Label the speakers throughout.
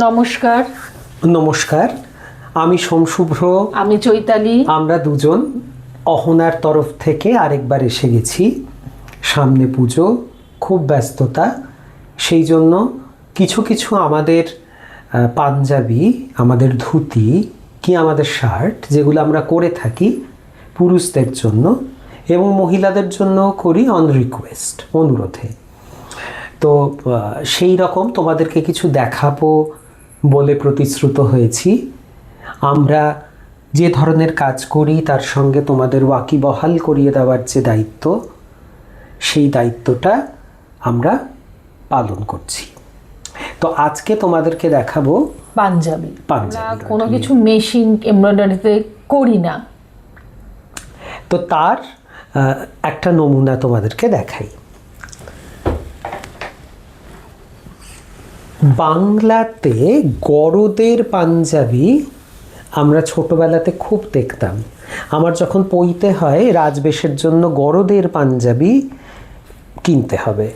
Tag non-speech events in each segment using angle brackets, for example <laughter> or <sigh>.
Speaker 1: নমস্কার।
Speaker 2: নমস্কার। আমি সোমশুভ্র।
Speaker 1: আমি চৈতালি।
Speaker 2: আমরা দুজন অহনার তরফ থেকে আরেকবার এসে গেছি। সামনে পুজো খুব ব্যস্ততা। সেই জন্য কিছু কিছু আমাদের পাঞ্জাবি আমাদের ধুতি কি আমাদের শার্ট যেগুলো আমরা করে থাকি পুরুষদের জন্য এবং মহিলাদের জন্য করি অন রিকোয়েস্ট অনুরোধে। তো সেই রকম তোমাদেরকে কিছু দেখাবো। বলে প্রতিশ্রুত হয়েছি। আমরা যে ধরনের কাজ করি তার সঙ্গে তোমাদের ওয়াকিবহাল করিয়ে দেওয়ার যে দায়িত্ব সেই দায়িত্বটা আমরা পালন করছি। তো আজকে তোমাদেরকে দেখাবো
Speaker 1: পাঞ্জাবি।
Speaker 2: পাঞ্জাবি
Speaker 1: কোনো কিছু মেশিন এমব্রয়ডারিতে করি না।
Speaker 2: তো তার একটা নমুনা তোমাদেরকে দেখাই। বাংলাতে গরদের পাঞ্জাবি আমরা ছোটবেলাতে খুব দেখতাম। আমার যখন পইতে হয়, রাজবেশের জন্য গরদের পাঞ্জাবি কিনতে হবে।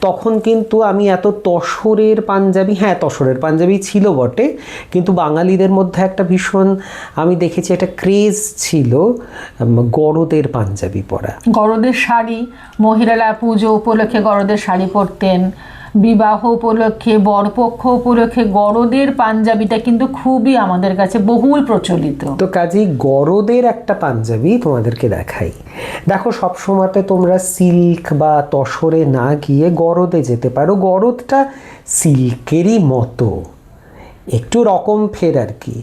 Speaker 2: তখন কিন্তু আমি এত তসরের পাঞ্জাবি হ্যাঁ তসরের পাঞ্জাবি ছিল বটে, কিন্তু বাঙালিদের মধ্যে একটা ভীষণ, আমি দেখেছি একটা ক্রেজ ছিল গরদের পাঞ্জাবি পরা।
Speaker 1: গরদের শাড়ি, মহিলারা পুজো উপলক্ষে গরদের শাড়ি পরতেন বিবাহ উপলক্ষে, বরপক্ষ উপলক্ষে গরদের পাঞ্জাবিটা কিন্তু খুবই আমাদের কাছে বহুল প্রচলিত।
Speaker 2: তো কাজেই গরদের একটা পাঞ্জাবি তোমাদেরকে দেখাই। দেখো, সবসময়তে তোমরা সিল্ক বা তসরে না গিয়ে গরদে যেতে পারো। গরদটা সিল্কেরই মতো। একটু রকম ফের আর কি।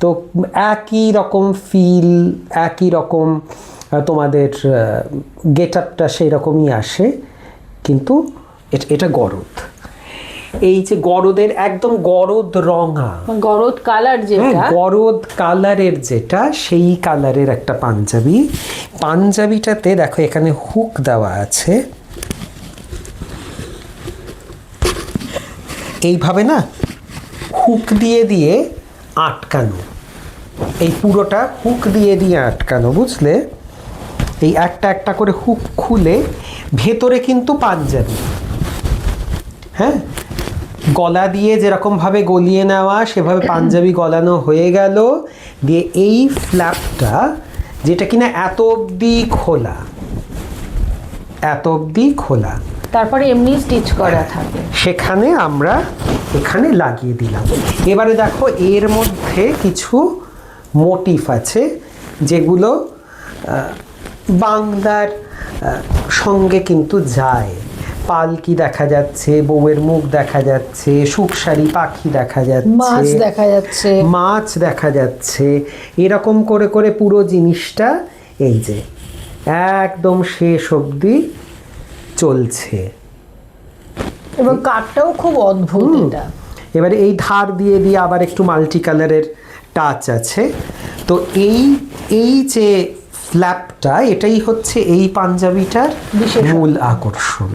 Speaker 2: তো একই রকম ফিল, একই রকম তোমাদের গেট আপটা সেই রকমই আসে। কিন্তু এট- গরদ। এই যে গরদের একদম গরদ রঙা।
Speaker 1: গরদ কালার
Speaker 2: হ্যাঁ
Speaker 1: যেটা
Speaker 2: গরদ কালারের যেটা সেই কালারের একটা পাঞ্জাবি। পাঞ্জাবিটাতে দেখো এখানে হুক দেওয়া আছে। এইভাবে না হুক দিয়ে দিয়ে আটকানো। এই পুরোটা হুক দিয়ে দিয়ে আটকানো বুঝলে? এই একটা একটা করে হুক খুলে ভেতরে কিন্তু পাঞ্জাবি। হ্যাঁ? গলা দিয়ে যেরকমভাবে গলিয়ে নেওয়া সেভাবে পাঞ্জাবি গলানো হয়ে গেল। দিয়ে এই ফ্ল্যাপটা যেটা কিনা এত অবধি খোলা এত অবধি খোলা।
Speaker 1: তারপরে এমনি স্টিচ করা থাকে।
Speaker 2: সেখানে আমরা এখানে লাগিয়ে দিলাম। এবারে দেখো এর মধ্যে কিছু মোটিফ আছে যেগুলো বাংলার সঙ্গে কিন্তু যায়। পালকি দেখা যাচ্ছে বউয়ের মুখ দেখা যাচ্ছে সুখসারি পাখি দেখা যাচ্ছে
Speaker 1: মাছ দেখা যাচ্ছে।
Speaker 2: মাছ দেখা যাচ্ছে। এরকম করে করে পুরো জিনিসটা এই যে একদম শেষ অবধি চলছে।
Speaker 1: এবং কাঠটাও খুব অদ্ভুত এটা।
Speaker 2: এবারে এই ধার দিয়ে দিয়ে আবার একটু মাল্টি কালারের টাচ আছে। তো এই এই যে ফ্ল্যাপটা এটাই হচ্ছে এই পাঞ্জাবিটার। মূল আকর্ষণ।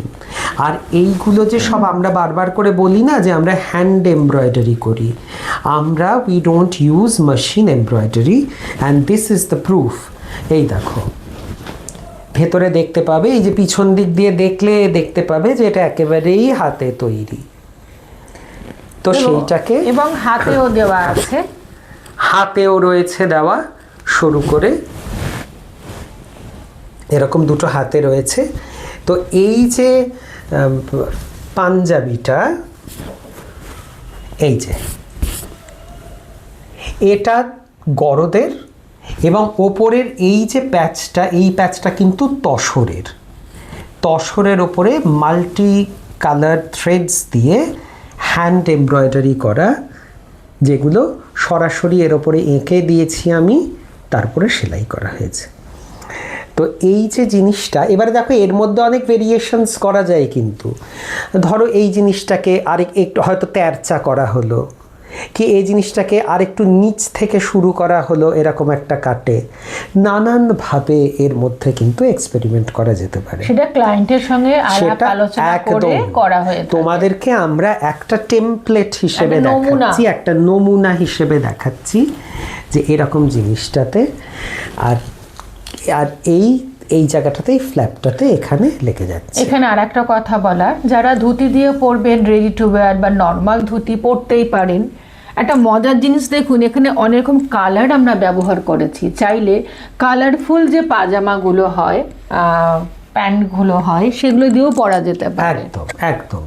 Speaker 2: আর এইগুলো যে সব আমরা বারবার করে বলি না যে আমরা হ্যান্ড এমব্রয়ডারি করি আমরা we don't use machine embroidery and this is the proof এই দেখো ভেতরে দেখতে পাবে এই যে পিছন দিক দিয়ে দেখলে দেখতে পাবে যে এটা একেবারেই হাতে তৈরি। তো সেইটাকে
Speaker 1: এবং হাতেও <laughs> দেওয়া আছে।
Speaker 2: হাতেও রয়েছে দেওয়া শুরু করে এরকম দুটো হাতে রয়েছে। তো এই যে পাঞ্জাবিটা, এই যে, এটা গরদের এবং ওপরের এই যে প্যাচটা, এই প্যাচটা কিন্তু তসরের। তসরের ওপরে মাল্টি কালার থ্রেডস দিয়ে হ্যান্ড এমব্রয়ডারি করা, যেগুলো সরাসরি এর ওপরে এঁকে দিয়েছি আমি, তারপরে সেলাই করা হয়েছে। তো এই যে জিনিসটা এবারে দেখো এর মধ্যে অনেক ভেরিয়েশনস করা যায় কিন্তু। ধরো এই জিনিসটাকে আরেক একটু হয়তো তেরচা করা হলো কি এই জিনিসটাকে আরেকটু নিচ থেকে শুরু করা হলো এরকম একটা কাটে। নানানভাবে এর মধ্যে কিন্তু এক্সপেরিমেন্ট করা যেতে পারে।
Speaker 1: সেটা ক্লায়েন্টের সঙ্গে আলাপ আলোচনা করে করা হয়ে।
Speaker 2: তোমাদেরকে আমরা একটা টেমপ্লেট হিসেবে
Speaker 1: একটা।
Speaker 2: দেখাচ্ছি একটা নমুনা হিসেবে দেখাচ্ছি যে এরকম জিনিসটাতে। আর আর এই এই জায়গাটাতে এই ফ্ল্যাপটাতে এখানে লেগে যাচ্ছে।
Speaker 1: এখানে আর একটা কথা বলার যারা ধুতি দিয়ে পরবেন রেডি টু ওয়্যার বা নর্মাল ধুতি পরতেই পারেন একটা মজার জিনিস দেখুন এখানে অনেক রকম কালার আমরা ব্যবহার করেছি। চাইলে কালারফুল যে পাজামাগুলো হয় প্যান্টগুলো হয় সেগুলো দিয়েও পরা যেতে পারে।
Speaker 2: একদম একদম।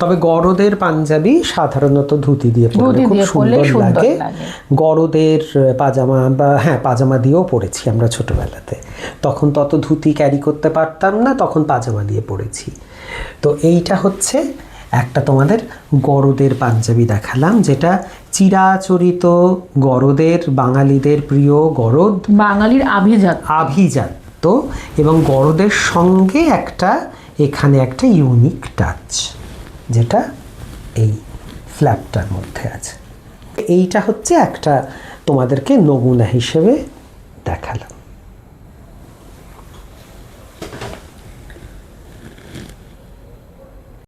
Speaker 2: তবে গরদের পাঞ্জাবি সাধারণত ধুতি দিয়ে পরলে খুব সুন্দর লাগে। গরদের পাজামা বা হ্যাঁ পাজামা দিয়েও পরেছি আমরা ছোটবেলাতে। তখন তত ধুতি ক্যারি করতে পারতাম না তখন পাজামা দিয়ে পরেছি তো এইটা হচ্ছে একটা তোমাদের গরদের পাঞ্জাবি দেখালাম যেটা চিরাচরিত গরদের বাঙালিদের প্রিয় গরদ।
Speaker 1: বাঙালির আভিজাত
Speaker 2: আভিজাত্য এবং গরদের সঙ্গে একটা এখানে একটা ইউনিক টাচ যেটা এই ফ্ল্যাপটার মধ্যে আছে। এইটা হচ্ছে একটা তোমাদেরকে নমুনা হিসেবে দেখালাম।